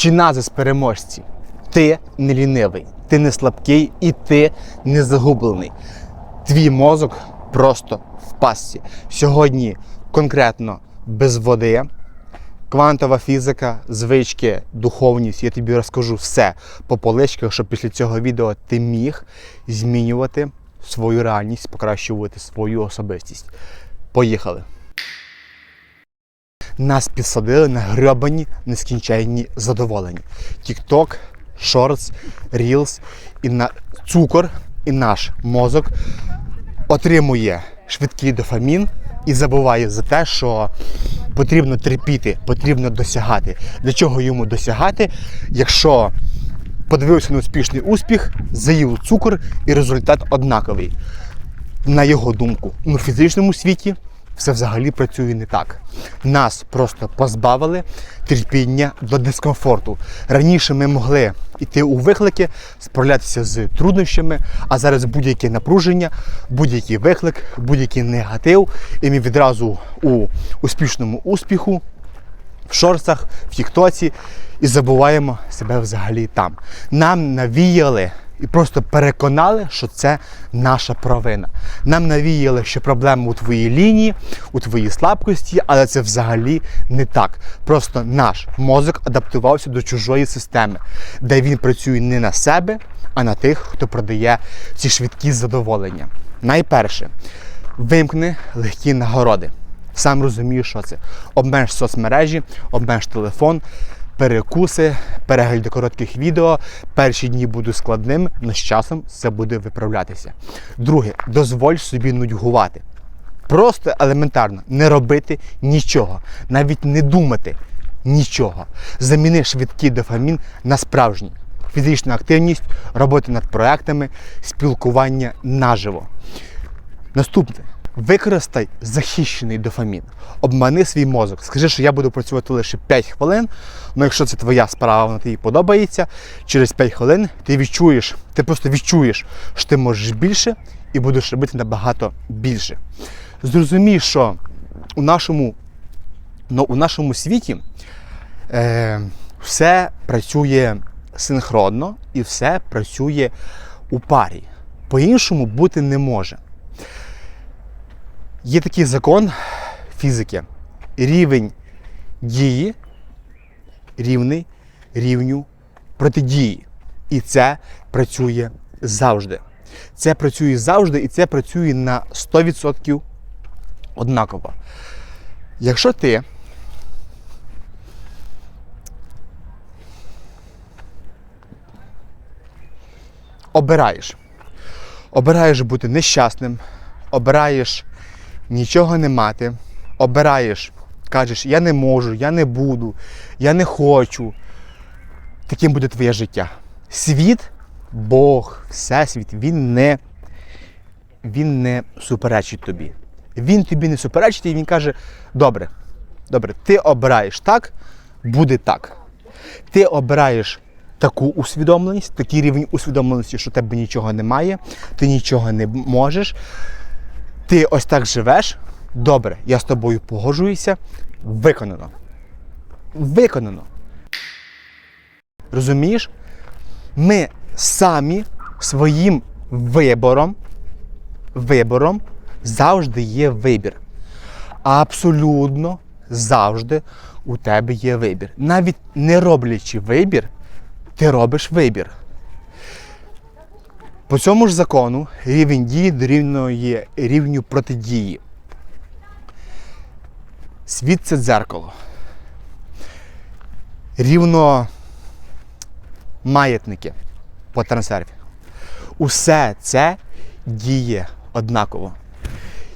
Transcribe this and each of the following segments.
Чи назис переможці? Ти не лінивий, ти не слабкий і ти не загублений. Твій мозок просто в пастці. Сьогодні конкретно без води, квантова фізика, звички, духовність. Я тобі розкажу все по поличках, щоб після цього відео ти міг змінювати свою реальність, покращувати свою особистість. Поїхали! Нас підсадили на гребані нескінченні задоволення. TikTok, Shorts, Reels і на цукор і наш мозок отримує швидкий дофамін і забуває за те, що потрібно терпіти, потрібно досягати. Для чого йому досягати, якщо подивився на успішний успіх, заїв цукор і результат однаковий. На його думку, ну, в фізичному світі все взагалі працює не так. Нас просто позбавили терпіння до дискомфорту. Раніше ми могли йти у виклики, справлятися з труднощами, а зараз будь-яке напруження, будь-який виклик, будь-який негатив, і ми відразу у успішному успіху в шорцах, в Тіктоці і забуваємо себе взагалі там. Нам навіяли і просто переконали, що це наша провина. Нам навіяли, що проблема у твоїй лінії, у твоїй слабкості, але це взагалі не так. Просто наш мозок адаптувався до чужої системи, де він працює не на себе, а на тих, хто продає ці швидкі задоволення. Найперше, вимкни легкі нагороди. Сам розумію, що це. Обмеж соцмережі, обмеж телефон, перекуси, перегляди коротких відео. Перші дні будуть складними, але з часом це буде виправлятися. Друге, дозволь собі нудьгувати. Просто елементарно не робити нічого, навіть не думати нічого. Заміни швидкий дофамін на справжній. Фізична активність, робота над проектами, спілкування наживо. Наступне. Використай захищений дофамін. Обмани свій мозок. Скажи, що я буду працювати лише 5 хвилин. Ну якщо це твоя справа, вона тобі подобається, через 5 хвилин ти відчуєш, ти просто відчуєш, що ти можеш більше і будеш робити набагато більше. Зрозумій, що у нашому, ну, у нашому світі е, все працює синхронно і все працює у парі. По-іншому бути не може. Є такий закон фізики. Рівень дії рівний рівню протидії. І це працює завжди. Це працює завжди і це працює на 100% однаково. Якщо ти обираєш, обираєш бути нещасним, обираєш нічого не мати, обираєш, кажеш, я не можу, я не буду, я не хочу. Таким буде твоє життя. Світ, Бог, Всесвіт, він не, він не суперечить тобі. Він тобі не суперечить і він каже: добре, добре, ти обираєш так, буде так. Ти обираєш таку усвідомленість, такий рівень усвідомленості, що тебе нічого немає, ти нічого не можеш ти ось так живеш, добре, я з тобою погоджуюся, виконано. Виконано. Розумієш? Ми самі своїм вибором, вибором завжди є вибір. Абсолютно завжди у тебе є вибір. Навіть не роблячи вибір, ти робиш вибір. По цьому ж закону рівень дії дорівнює рівню протидії. Світ це дзеркало. Рівно маятники по трансерфі. Усе це діє однаково.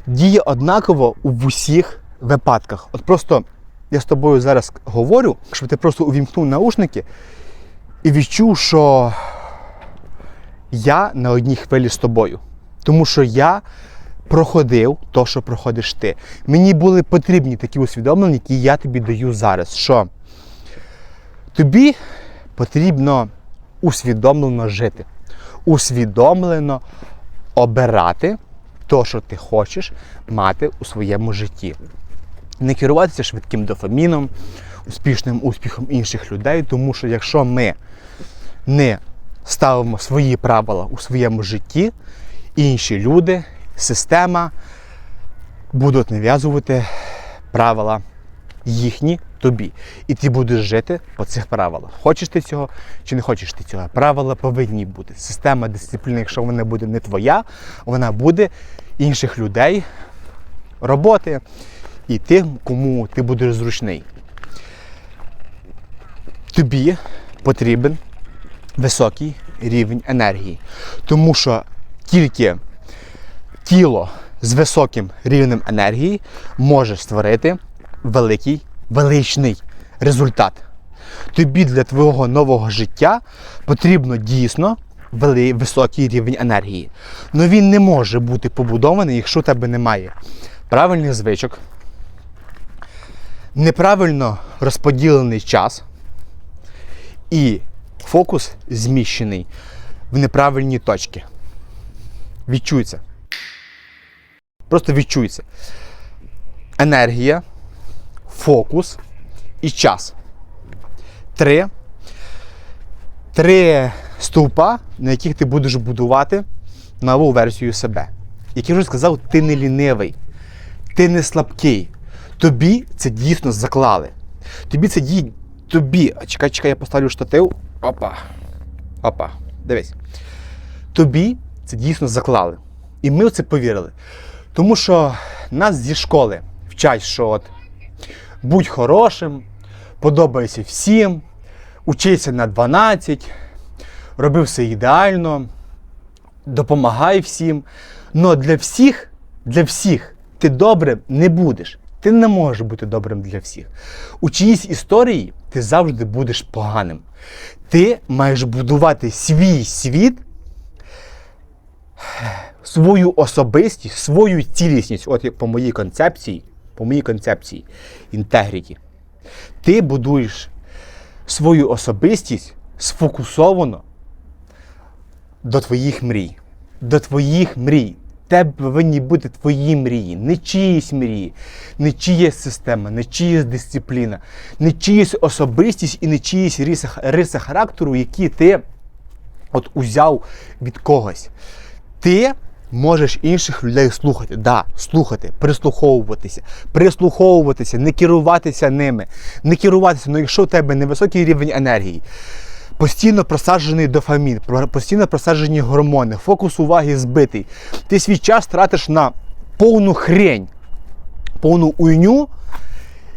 Діє однаково у усіх випадках. От просто я з тобою зараз говорю, щоб ти просто увімкнув наушники і відчув, що я на одній хвилі з тобою. Тому що я проходив то, що проходиш ти. Мені були потрібні такі усвідомлення, які я тобі даю зараз. Що тобі потрібно усвідомлено жити, усвідомлено обирати то, що ти хочеш мати у своєму житті. Не керуватися швидким дофаміном, успішним успіхом інших людей, тому що якщо ми не ставимо свої правила у своєму житті, інші люди, система будуть нав'язувати правила їхні тобі. І ти будеш жити по цих правилах. Хочеш ти цього чи не хочеш ти цього. Правила повинні бути. Система дисципліни, якщо вона буде не твоя, вона буде інших людей, роботи і тим, кому ти будеш зручний. Тобі потрібен високий рівень енергії. Тому що тільки тіло з високим рівнем енергії може створити великий, величний результат. Тобі для твого нового життя потрібно дійсно високий рівень енергії. Але він не може бути побудований, якщо у тебе немає правильних звичок, неправильно розподілений час і фокус зміщений в неправильні точки. Відчується. Просто відчується. Енергія, фокус і час. Три. Три стовпа, на яких ти будеш будувати нову версію себе. Як я вже сказав, ти не лінивий, ти не слабкий. Тобі це дійсно заклали. Тобі це ді... Тобі. А чекай, чекай, я поставлю штатив. Опа. Опа. Дивись. Тобі це дійсно заклали. І ми в це повірили. Тому що нас зі школи вчать, що от будь хорошим, подобайся всім, учися на 12, роби все ідеально, допомагай всім. Но для всіх, для всіх ти добрим не будеш. Ти не можеш бути добрим для всіх. У чиїсь історії ти завжди будеш поганим. Ти маєш будувати свій світ свою особистість, свою цілісність, от по моїй концепції, по моїй концепції інтегріті, ти будуєш свою особистість сфокусовано до твоїх мрій. До твоїх мрій. Тебе повинні бути твої мрії, не чиїсь мрії, не чиїсь система, не чиїсь дисципліна, не чиїсь особистість і не чиїсь риси, риси характеру, які ти от узяв від когось. Ти можеш інших людей слухати. Да, слухати, прислуховуватися, прислуховуватися, не керуватися ними, не керуватися. Ну якщо у тебе невисокий рівень енергії, постійно просаджений дофамін, постійно просаджені гормони, фокус уваги збитий, ти свій час тратиш на повну хрень, повну уйню.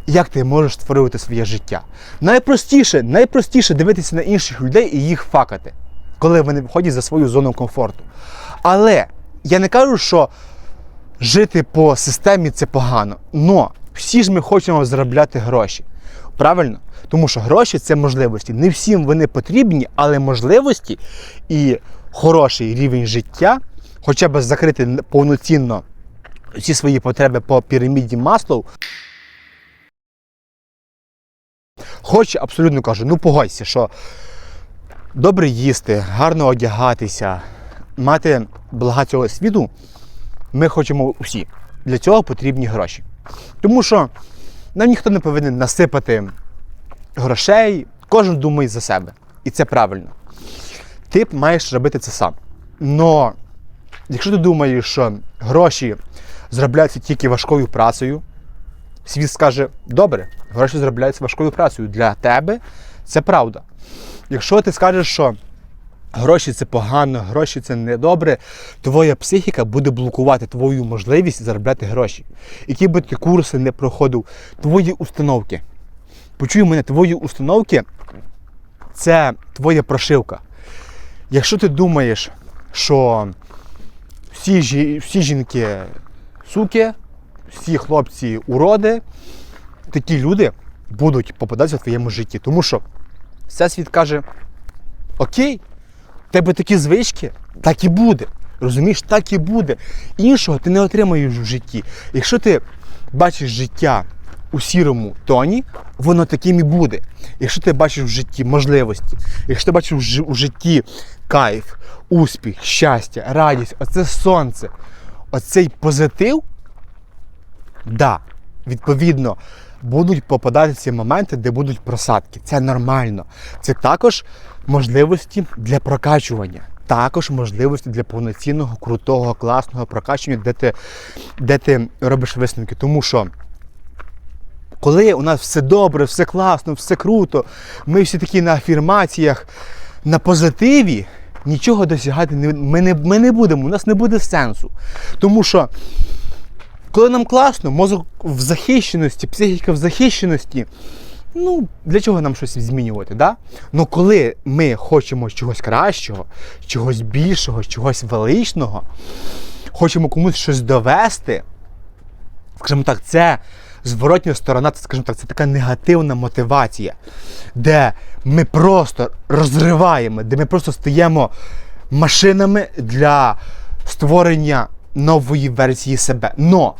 Як ти можеш створювати своє життя? Найпростіше, найпростіше дивитися на інших людей і їх факати, коли вони виходять за свою зону комфорту. Але я не кажу, що жити по системі це погано. Но всі ж ми хочемо заробляти гроші. Правильно? Тому що гроші це можливості. Не всім вони потрібні, але можливості і хороший рівень життя, хоча б закрити повноцінно всі свої потреби по піраміді Маслоу. Хоч абсолютно кажу, ну погодься, що добре їсти, гарно одягатися, мати блага цього світу, ми хочемо усі. Для цього потрібні гроші. Тому що нам ніхто не повинен насипати грошей, кожен думає за себе. І це правильно. Ти маєш робити це сам. Но якщо ти думаєш, що гроші заробляються тільки важкою працею, світ скаже: добре, гроші заробляються важкою працею. Для тебе це правда. Якщо ти скажеш, що гроші це погано, гроші це недобре, твоя психіка буде блокувати твою можливість заробляти гроші. Які би ти курси не проходив, твої установки. Почуй мене, твої установки це твоя прошивка. Якщо ти думаєш, що всі, жі- всі жінки суки, всі хлопці уроди, такі люди будуть попадатися в твоєму житті. Тому що Всесвіт каже: Окей, в тебе такі звички, так і буде. Розумієш, так і буде. Іншого ти не отримаєш в житті. Якщо ти бачиш життя у сірому тоні, воно таким і буде. Якщо ти бачиш в житті можливості, якщо ти бачиш у житті кайф, успіх, щастя, радість, оце сонце, оцей позитив, да, Відповідно, будуть попадатися моменти, де будуть просадки. Це нормально. Це також можливості для прокачування. Також можливості для повноцінного, крутого, класного прокачування, де ти, де ти робиш висновки. Тому що коли у нас все добре, все класно, все круто, ми всі такі на афірмаціях, на позитиві, нічого досягати ми, не, ми не будемо, у нас не буде сенсу. Тому що, коли нам класно, мозок в захищеності, психіка в захищеності, ну, для чого нам щось змінювати? Да? Ну коли ми хочемо чогось кращого, чогось більшого, чогось величного, хочемо комусь щось довести, скажімо так, це зворотня сторона, це, скажімо так, це така негативна мотивація, де ми просто розриваємо, де ми просто стаємо машинами для створення нової версії себе. Но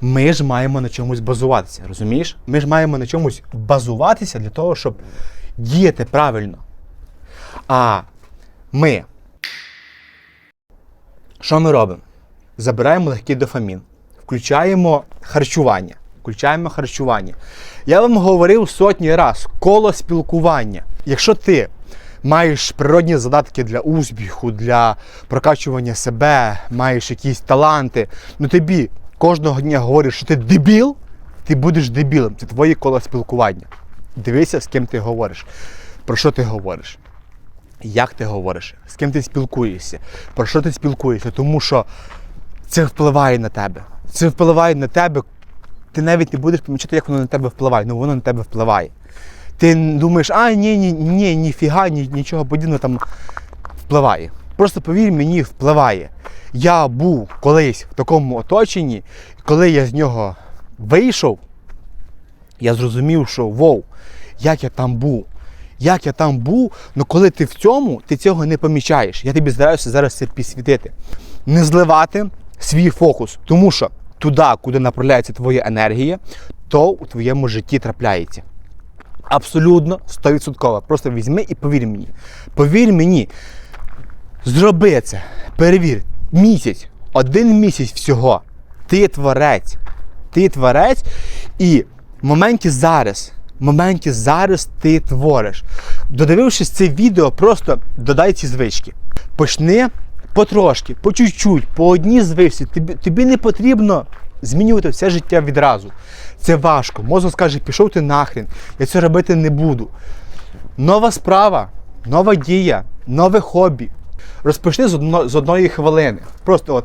ми ж маємо на чомусь базуватися, розумієш? Ми ж маємо на чомусь базуватися для того, щоб діяти правильно. А ми. Що ми робимо? Забираємо легкий дофамін, включаємо харчування. Включаємо харчування. Я вам говорив сотні раз коло спілкування. Якщо ти маєш природні задатки для успіху, для прокачування себе, маєш якісь таланти, ну тобі кожного дня говорять, що ти дебіл, ти будеш дебілом. Це твоє коло спілкування. Дивися, з ким ти говориш, про що ти говориш. Як ти говориш, з ким ти спілкуєшся, про що ти спілкуєшся, тому що це впливає на тебе. Це впливає на тебе. Ти навіть не будеш помічати, як воно на тебе впливає, ну воно на тебе впливає. Ти думаєш, а ні, ні, ні, ніфіга, ні, нічого подібного там впливає. Просто повір мені, впливає. Я був колись в такому оточенні, коли я з нього вийшов, я зрозумів, що вов, як я там був. Як я там був, але коли ти в цьому, ти цього не помічаєш. Я тобі стараюся зараз це підсвітити. Не зливати свій фокус, тому що туди, куди направляється твоя енергія, то у твоєму житті трапляється. Абсолютно 100%. Просто візьми і повір мені. Повір мені, зроби це, перевір. Місяць, один місяць всього. Ти творець. Ти творець, і в моменті зараз, в моменті зараз ти твориш. Додивившись це відео, просто додай ці звички. Почни потрошки, по чуть-чуть, по одній звичці. Тобі, тобі не потрібно змінювати все життя відразу. Це важко. Мозок скаже, пішов ти нахрен, я це робити не буду. Нова справа, нова дія, нове хобі. Розпочни з, одно, з одної хвилини. Просто от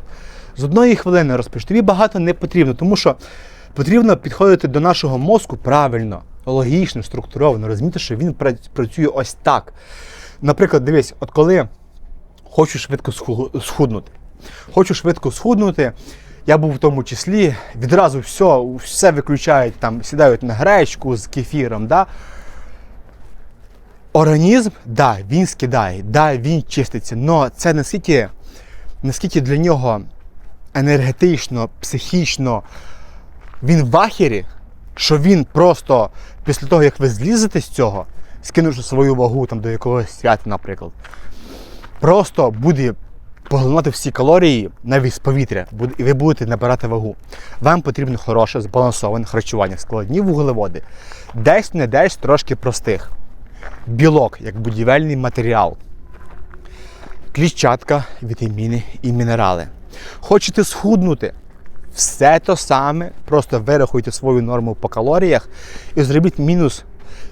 з одної хвилини розпочни. Тобі багато не потрібно, тому що потрібно підходити до нашого мозку правильно, логічно, структуровано, розуміти, що він працює ось так. Наприклад, дивись, от коли хочу швидко схуднути. Хочу швидко схуднути. Я був в тому числі, відразу все, все виключають, там, сідають на гречку з кефіром. Да? Організм, да, він скидає, да, він чиститься, але це наскільки, наскільки для нього енергетично, психічно він в ахері, що він просто після того, як ви злізете з цього, скинувши свою вагу там, до якогось свята, наприклад, просто буде поглинати всі калорії навіть з повітря, і ви будете набирати вагу. Вам потрібно хороше, збалансоване харчування, складні вуглеводи, десь не десь трошки простих. Білок як будівельний матеріал, клітчатка, вітаміни і мінерали. Хочете схуднути? Все то саме, просто вирахуйте свою норму по калоріях і зробіть мінус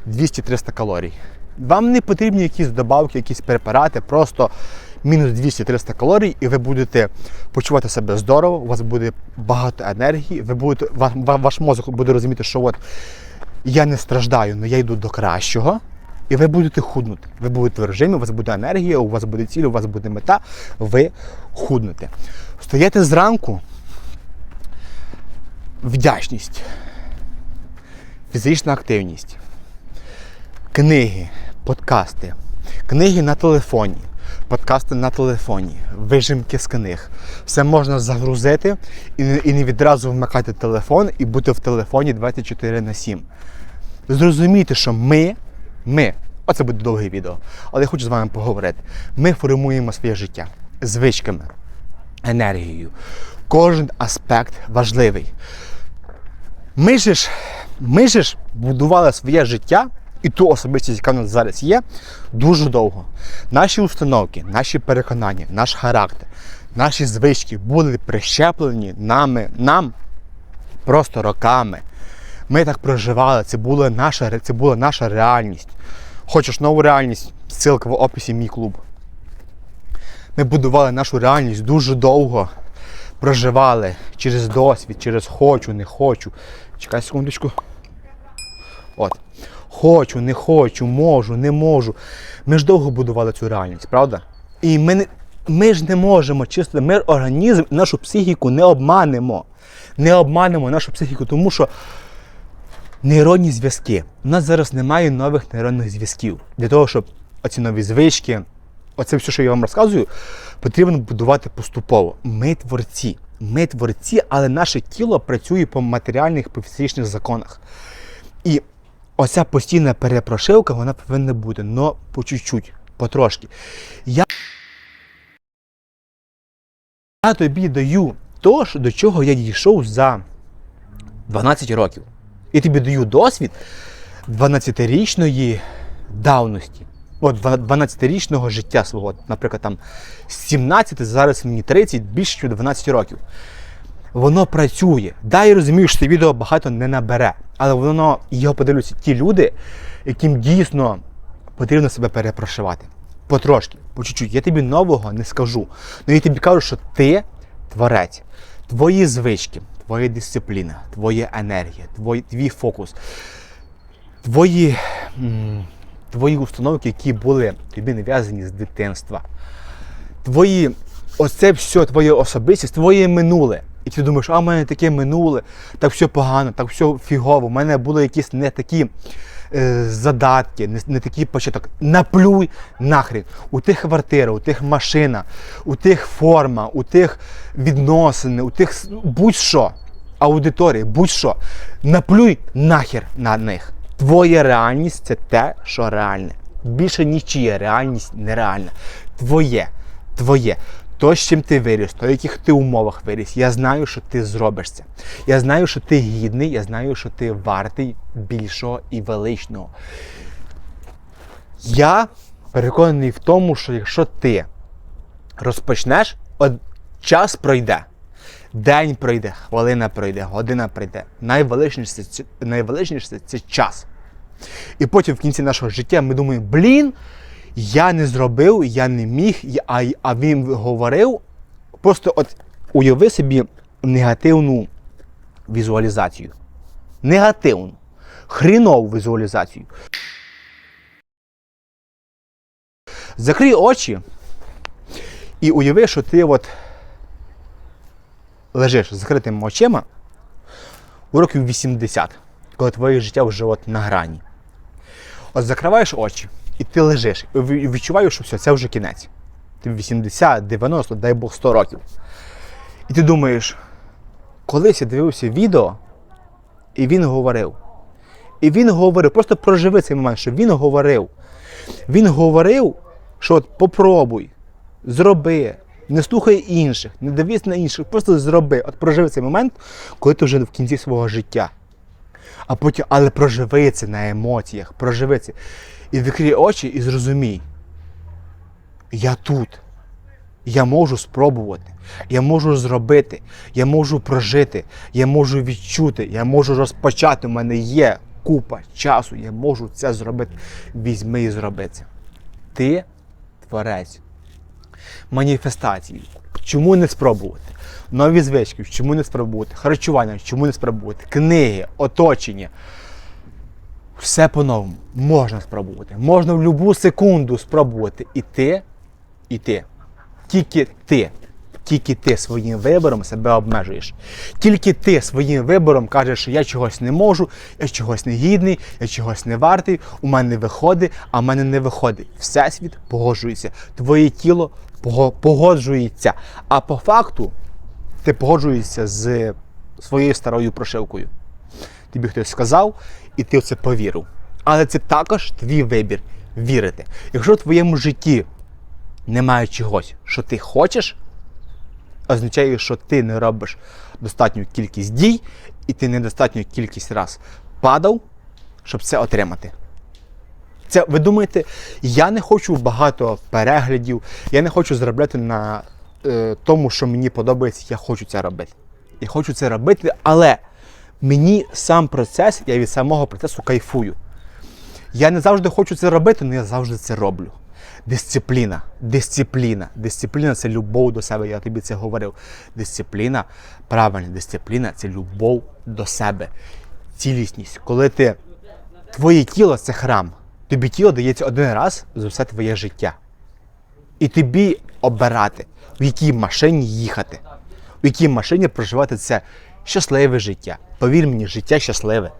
200-300 калорій. Вам не потрібні якісь добавки, якісь препарати, просто мінус 200-300 калорій, і ви будете почувати себе здорово, у вас буде багато енергії, ви будете, ва- ва- ваш мозок буде розуміти, що от я не страждаю, але я йду до кращого. І ви будете худнути. Ви будете в режимі, у вас буде енергія, у вас буде ціль, у вас буде мета, ви худнете. Стояти зранку, вдячність, фізична активність, книги, подкасти, книги на телефоні, подкасти на телефоні, вижимки з книг. Все можна загрузити і не, відразу вмикати телефон і бути в телефоні 24 на 7. Зрозумійте, що ми, ми, оце буде довге відео, але я хочу з вами поговорити. Ми формуємо своє життя звичками, енергією. Кожен аспект важливий. Ми ж, ми ж будували своє життя і ту особистість, яка в нас зараз є, дуже довго. Наші установки, наші переконання, наш характер, наші звички були прищеплені нами, нам просто роками. Ми так проживали, це була наша, це була наша реальність. Хочеш нову реальність? Ссылка в описі мій клуб. Ми будували нашу реальність дуже довго. Проживали через досвід, через хочу, не хочу. Чекай секундочку. От. Хочу, не хочу, можу, не можу. Ми ж довго будували цю реальність, правда? І ми, не, ми ж не можемо чисто, ми організм, нашу психіку не обманемо. Не обманемо нашу психіку, тому що нейронні зв'язки. У нас зараз немає нових нейронних зв'язків. Для того, щоб оці нові звички, оце все, що я вам розказую, потрібно будувати поступово. Ми творці. Ми творці, але наше тіло працює по матеріальних по фізичних законах. І оця постійна перепрошивка, вона повинна бути, але по чуть-чуть, потрошки. Я, я тобі даю то, до чого я дійшов за 12 років. І тобі даю досвід 12-річної давності. От 12-річного життя свого. Наприклад, там 17, зараз мені 30, більше ніж 12 років. Воно працює. Да, я розумію, що це відео багато не набере, але воно його подивляться ті люди, яким дійсно потрібно себе перепрошивати. Потрошки, по чуть-чуть. Я тобі нового не скажу. Ну я тобі кажу, що ти творець. Твої звички, твоя дисципліна, твоя енергія, твій, твій фокус, твої, твої установки, які були тобі нав'язані з дитинства. Твої, оце все, твоя особистість, твоє минуле. І ти думаєш, а в мене таке минуле, так все погано, так все фігово, в мене були якісь не такі е, задатки, не, не такий початок. Наплюй нахрен. У тих квартира, у тих машина, у тих форма, у тих відносини, у тих будь-що, аудиторії, будь-що. Наплюй нахер на них. Твоя реальність це те, що реальне. Більше нічия реальність нереальна. Твоє, твоє. То, з чим ти виріс, то в яких ти умовах виріс. Я знаю, що ти зробиш це. Я знаю, що ти гідний, я знаю, що ти вартий більшого і величного. Я переконаний в тому, що якщо ти розпочнеш, от час пройде. День пройде, хвилина пройде, година пройде. Найвеличніше це, найвеличніше це час. І потім в кінці нашого життя ми думаємо, блін, я не зробив, я не міг, а, а він говорив. Просто от уяви собі негативну візуалізацію. Негативну, хрінову візуалізацію. Закрий очі і уяви, що ти от лежиш з закритими очима у років 80, коли твоє життя вже от на грані. От закриваєш очі, і ти лежиш, і відчуваєш, що все, це вже кінець. Ти 80, 90, дай Бог 100 років. І ти думаєш, колись я дивився відео, і він говорив. І він говорив, просто проживи цей момент, що він говорив. Він говорив, що от попробуй, зроби, не слухай інших, не дивись на інших, просто зроби. От проживи цей момент, коли ти вже в кінці свого життя. А потім, але проживи це на емоціях, проживи це. І відкрий очі і зрозумій. Я тут. Я можу спробувати, я можу зробити, я можу прожити, я можу відчути, я можу розпочати. У мене є купа часу, я можу це зробити. Візьми і зроби це. Ти творець. Маніфестації. Чому не спробувати? Нові звички, чому не спробувати? Харчування, чому не спробувати? Книги, оточення. Все по-новому. Можна спробувати. Можна в будь-яку секунду спробувати. І ти, і ти. Тільки ти. Тільки ти своїм вибором себе обмежуєш. Тільки ти своїм вибором кажеш, що я чогось не можу, я чогось не гідний, я чогось не вартий, у мене виходить, а в мене не виходить. Всесвіт погоджується. Твоє тіло погоджується. А по факту ти погоджуєшся з своєю старою прошивкою. Тобі хтось сказав, і ти в це повірив. Але це також твій вибір вірити. Якщо в твоєму житті немає чогось, що ти хочеш, означає, що ти не робиш достатню кількість дій і ти недостатню кількість раз падав, щоб це отримати. Це ви думаєте, я не хочу багато переглядів, я не хочу заробляти на е, тому, що мені подобається, я хочу це робити. Я хочу це робити, але мені сам процес, я від самого процесу кайфую. Я не завжди хочу це робити, але я завжди це роблю. Дисципліна, дисципліна. Дисципліна це любов до себе. Я тобі це говорив. Дисципліна, правильно, дисципліна це любов до себе. Цілісність. Коли ти твоє тіло це храм. Тобі тіло дається один раз за все твоє життя. І тобі обирати, в якій машині їхати, в якій машині проживати це щасливе життя. Повір мені, життя щасливе.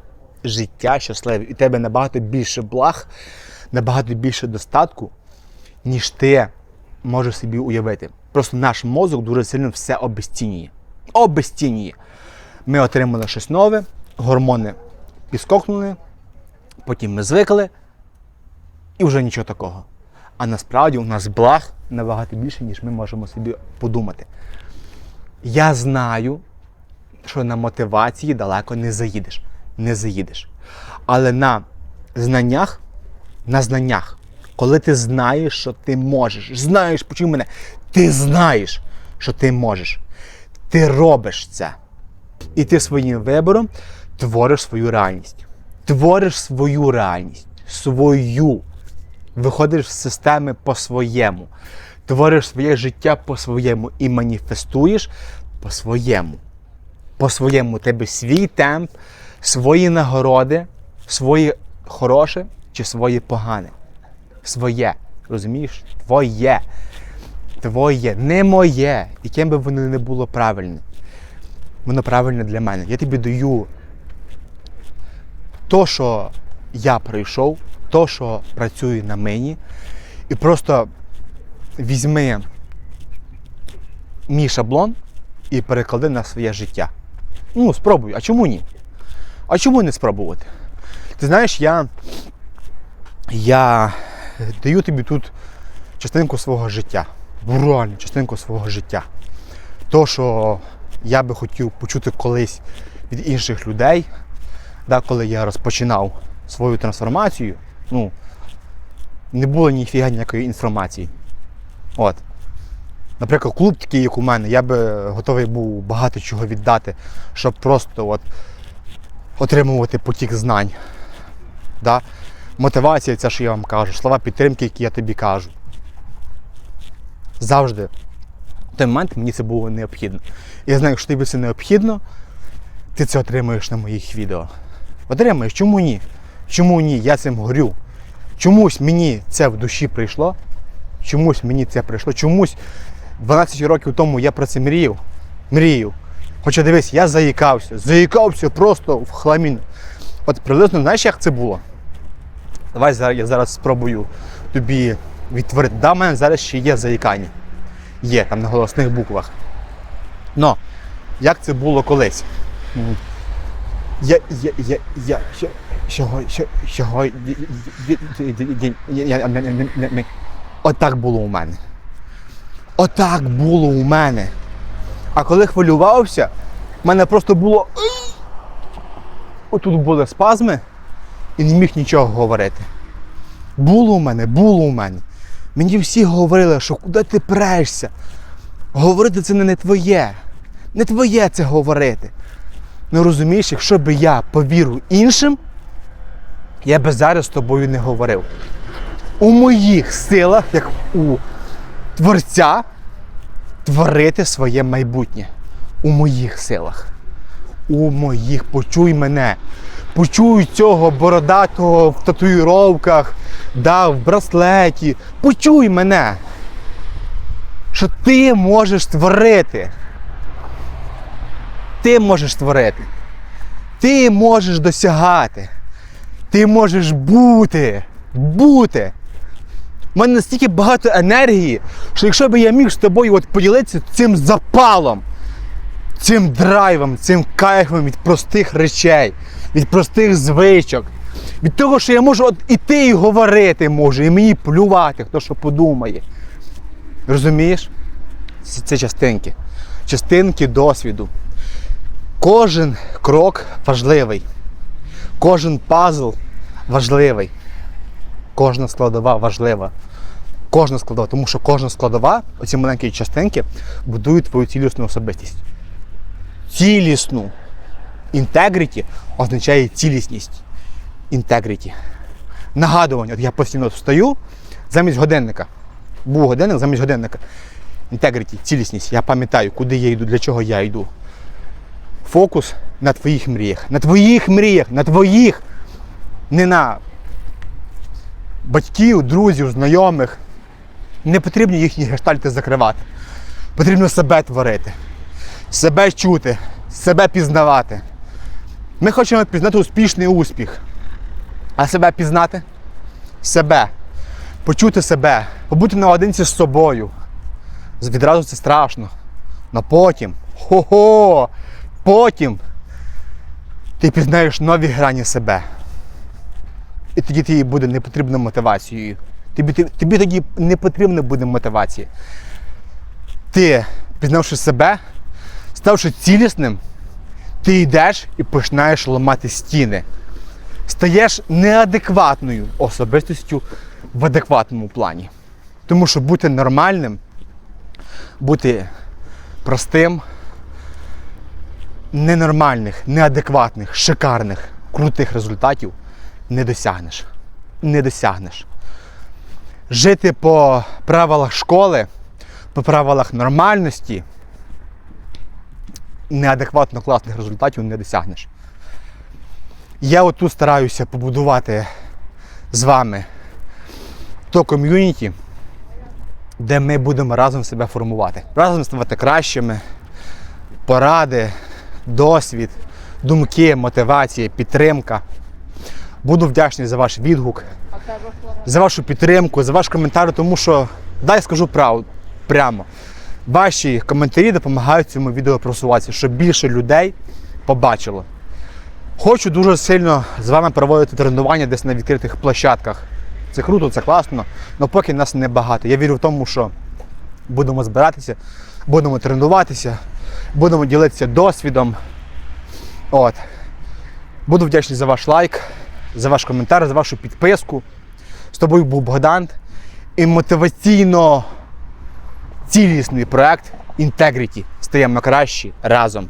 Життя щасливе. І тебе набагато більше благ, набагато більше достатку, ніж ти можеш собі уявити. Просто наш мозок дуже сильно все обезцінює. Обезцінює. Ми отримали щось нове, гормони підскокнули, потім ми звикли, і вже нічого такого. А насправді у нас благ набагато більше, ніж ми можемо собі подумати. Я знаю, що на мотивації далеко не заїдеш. Не заїдеш. Але на знаннях, на знаннях, коли ти знаєш, що ти можеш, знаєш, почуй мене, ти знаєш, що ти можеш. Ти робиш це. І ти своїм вибором твориш свою реальність. Твориш свою реальність. Свою. Виходиш з системи по-своєму. Твориш своє життя по-своєму і маніфестуєш по-своєму. По-своєму У тебе свій темп, свої нагороди, свої хороше чи свої погане. Своє. Розумієш? Твоє. Твоє, не моє. Яким би воно не було правильне. Воно правильне для мене. Я тобі даю то, що я пройшов, то, що працює на мені, і просто візьми мій шаблон і переклади на своє життя. Ну, спробуй, а чому ні? А чому не спробувати? Ти знаєш, я, я даю тобі тут частинку свого життя. Ну, реально, частинку свого життя. То, що я би хотів почути колись від інших людей, да, коли я розпочинав свою трансформацію, ну, не було ніфіга ніякої інформації. От. Наприклад, клуб такий, як у мене, я би готовий був багато чого віддати, щоб просто от, отримувати потік знань. Да? Мотивація, це, що я вам кажу, слова підтримки, які я тобі кажу. Завжди. В той момент мені це було необхідно. Я знаю, якщо тобі це необхідно, ти це отримаєш на моїх відео. Отримаєш, чому ні? Чому ні? Я цим горю. Чомусь мені це в душі прийшло. Чомусь мені це прийшло. Чомусь 12 років тому я про це мріяв. Мріяв. Хоча дивись, я заїкався. Заїкався просто в хламін. От приблизно знаєш, як це було? Давай я зараз спробую тобі відтворити. Да, в мене зараз ще є заїкання. Є там на голосних буквах. Но, як це було колись? Я, я, я, я, я- не- не- не- не- Отак було у мене. Отак було у мене. А коли хвилювався, в мене просто було. Отут були спазми і не міг нічого говорити. Було у мене, було у мене. Мені всі говорили, що куди ти прешся? Говорити це не, твоє. Не твоє це говорити. Ну розумієш, якщо би я повірив іншим, я би зараз з тобою не говорив. У моїх силах, як у творця, творити своє майбутнє. У моїх силах. У моїх. Почуй мене. Почуй цього бородатого в татуїровках, да, в браслеті. Почуй мене. Що ти можеш творити. Ти можеш творити. Ти можеш досягати. Ти можеш бути. Бути. У мене настільки багато енергії, що якщо б я міг з тобою от поділитися цим запалом, цим драйвом, цим кайфом від простих речей, від простих звичок, від того, що я можу от іти і говорити можу, і мені плювати, хто що подумає. Розумієш? Це, це частинки. Частинки досвіду. Кожен крок важливий. Кожен пазл важливий. Кожна складова важлива. Кожна складова, тому що кожна складова, оці маленькі частинки, будують твою цілісну особистість. Цілісну. Інтегріті означає цілісність. Інтегріті. Нагадування. От я постійно встаю замість годинника. Був годинник замість годинника. Інтегріті, цілісність. Я пам'ятаю, куди я йду, для чого я йду. Фокус на твоїх мріях. На твоїх мріях, на твоїх. Не на батьків, друзів, знайомих. Не потрібно їхні гештальти закривати. Потрібно себе творити, себе чути, себе пізнавати. Ми хочемо пізнати успішний успіх. А себе пізнати? Себе. Почути себе, побути наодинці з собою. Відразу це страшно. Но потім, хо-хо, потім ти пізнаєш нові грані себе. І тоді тобі буде не потрібна мотивацією. Тобі, тобі, тобі тоді не потрібна буде мотивація. Ти, пізнавши себе, ставши цілісним, ти йдеш і починаєш ламати стіни. Стаєш неадекватною особистістю в адекватному плані. Тому що бути нормальним, бути простим, ненормальних, неадекватних, шикарних, крутих результатів не досягнеш. Не досягнеш. Жити по правилах школи, по правилах нормальності, неадекватно класних результатів не досягнеш. Я отут стараюся побудувати з вами то ком'юніті, де ми будемо разом себе формувати. Разом ставати кращими, поради, досвід, думки, мотивація, підтримка. Буду вдячний за ваш відгук, за вашу підтримку, за ваш коментар, тому що, дай скажу правду, прямо. Ваші коментарі допомагають цьому відео просуватися, щоб більше людей побачило. Хочу дуже сильно з вами проводити тренування десь на відкритих площадках. Це круто, це класно, але поки нас небагато. Я вірю в тому, що будемо збиратися, будемо тренуватися, будемо ділитися досвідом. От. Буду вдячний за ваш лайк, за ваш коментар, за вашу підписку. З тобою був Богдан і мотиваційно цілісний проект Integrity. Стаємо кращі разом.